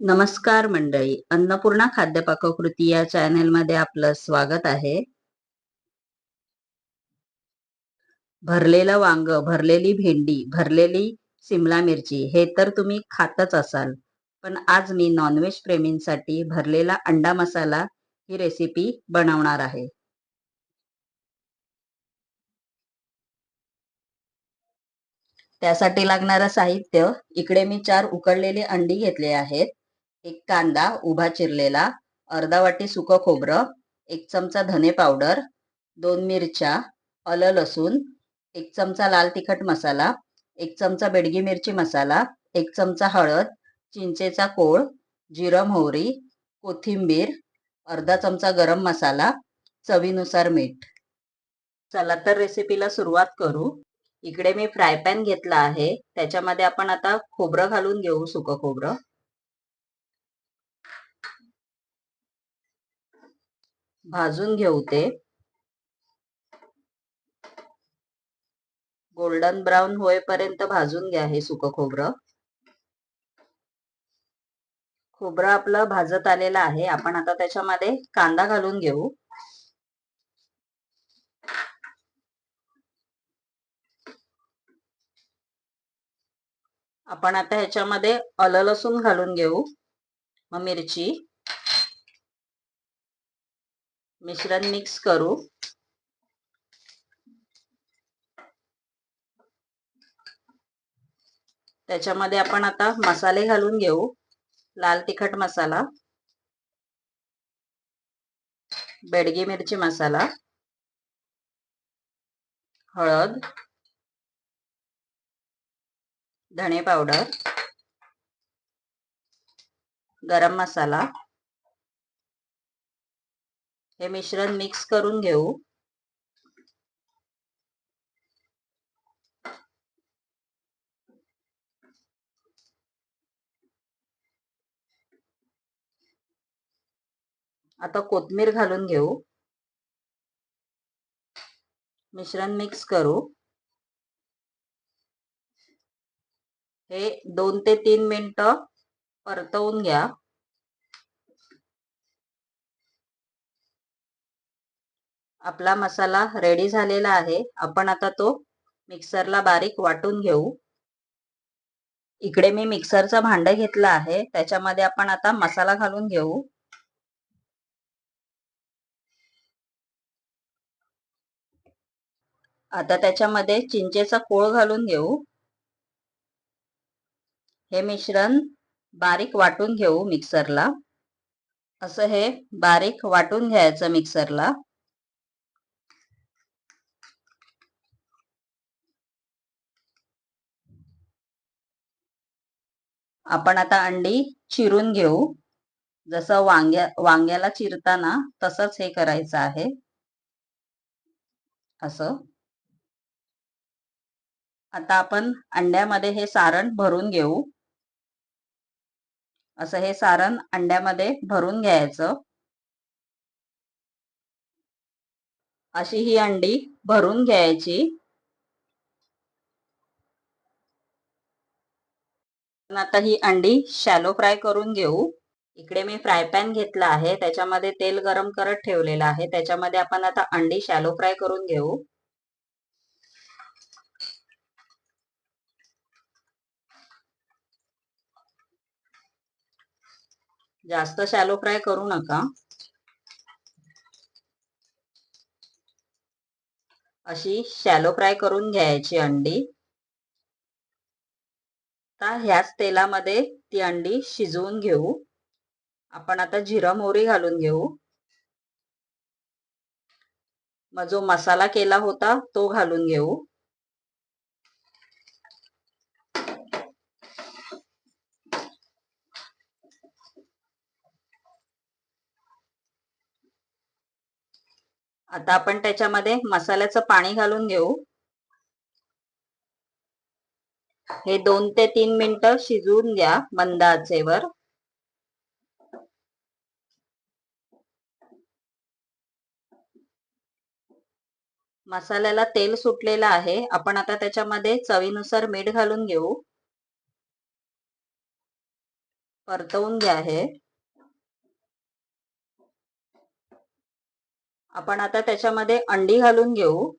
नमस्कार मंडळी. अन्नपूर्णा खाद्य पाककृती या चॅनेलमध्ये आपलं स्वागत आहे. भरलेलं वांग भरलेली भेंडी भरलेली सिमला मिरची हे तर तुम्ही खातच असाल. पण आज मी नॉनव्हेज प्रेमींसाठी भरलेला अंडा मसाला ही रेसिपी बनवणार आहे. त्यासाठी लागणारं साहित्य इकडे मी चार उकडलेली अंडी घेतले आहेत. एक कांदा उभा चिरलेला अर्धा वाटी सुकं खोबरं एक चमचा धने पावडर दोन मिरच्या अलं लसूण एक चमचा लाल तिखट मसाला एक चमचा बेडगी मिरची मसाला एक चमचा हळद चिंचेचा कोळ जिरं मोहरी कोथिंबीर अर्धा चमचा गरम मसाला चवीनुसार मीठ. चला तर रेसिपीला सुरुवात करू. इकडे मी फ्राय पॅन घेतला आहे. त्याच्यामध्ये आपण आता खोबरं घालून घेऊ सुकं खोबरं. भाजून घेऊ ते. गोल्डन ब्राऊन होईपर्यंत भाजून घ्या हे सुकं खोबरं. खोबरं आपलं भाजत आलेलं आहे. आपण आता त्याच्यामध्ये कांदा घालून घेऊ. आपण आता ह्याच्यामध्ये अल लसूण घालून घेऊ. मग मिरची. मिश्रण मिक्स करू. त्याच्यामध्ये आपण आता मसाले घालून घेऊ. लाल तिखट मसाला. बेडगी मिरची मसाला. हळद. धणे पावडर. गरम मसाला. हे मिश्रण मिक्स करून घेऊ. आता कोथमीर घालून घेऊ. मिश्रण मिक्स करू. हे दोन ते तीन मिनटं परतवून घ्या. आपला मसाला रेडी झालेला आहे. आपण आता तो मिक्सरला बारीक वाटून घेऊ. इकडे मी मिक्सरचं भांड घेतलं आहे. त्याच्यामध्ये आपण आता मसाला घालून घेऊ. आता त्याच्यामध्ये चिंचेचा कोळ घालून घेऊ. हे मिश्रण बारीक वाटून घेऊ मिक्सरला असं हे बारीक वाटून घ्यायचं मिक्सरला आपण आता अंडी चिरून घेऊ. जसं वांग्या वांग्याला चिरताना तसंच हे करायचं आहे. असं. आता आपण अंड्यामध्ये हे सारण भरून घेऊ. असं हे सारण अंड्यामध्ये भरून घ्यायचं. अशी ही अंडी भरून घ्यायची. आता ही अंडी शॅलो फ्राय करून घेऊ. इकडे मी फ्राय पॅन घेतला आहे. त्याच्यामध्ये तेल गरम करत ठेवलेलं आहे. त्याच्यामध्ये आपण आता अंडी शॅलो फ्राय करून घेऊ. जास्त शॅलो फ्राय करू नका. अशी शॅलो फ्राय करून घ्यायची अंडी. आता ह्याच तेलामध्ये ती अंडी शिजवून घेऊ. आपण आता जिरा मोहरी घालून घेऊ. मग जो मसाला केला होता तो घालून घेऊ. आता आपण त्याच्यामध्ये मसाल्याचं पाणी घालून घेऊ. हे दोन ते तीन मिनिटं शिजवून घ्या मंद आचेवर मसाल्याला तेल सुटलेलं आहे. आपण आता त्याच्यामध्ये चवीनुसार मीठ घालून घेऊ. परतवून घ्या हे. आपण आता त्याच्यामध्ये अंडी घालून घेऊ.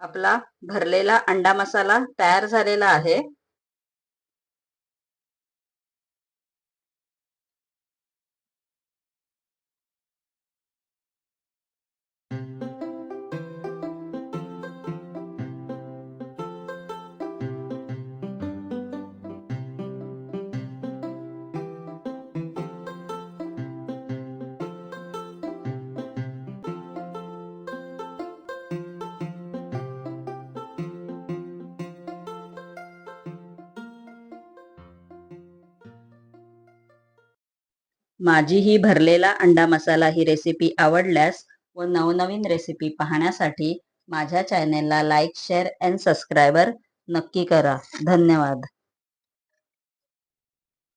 आपला भरलेला अंडा मसाला तयार झालेला आहे. माझी ही भरलेला अंडा मसाला ही रेसिपी आवडल्यास व नवनवीन रेसिपी पाहण्यासाठी माझ्या चॅनेलला लाईक शेअर अँड सबस्क्रायबर नक्की करा. धन्यवाद.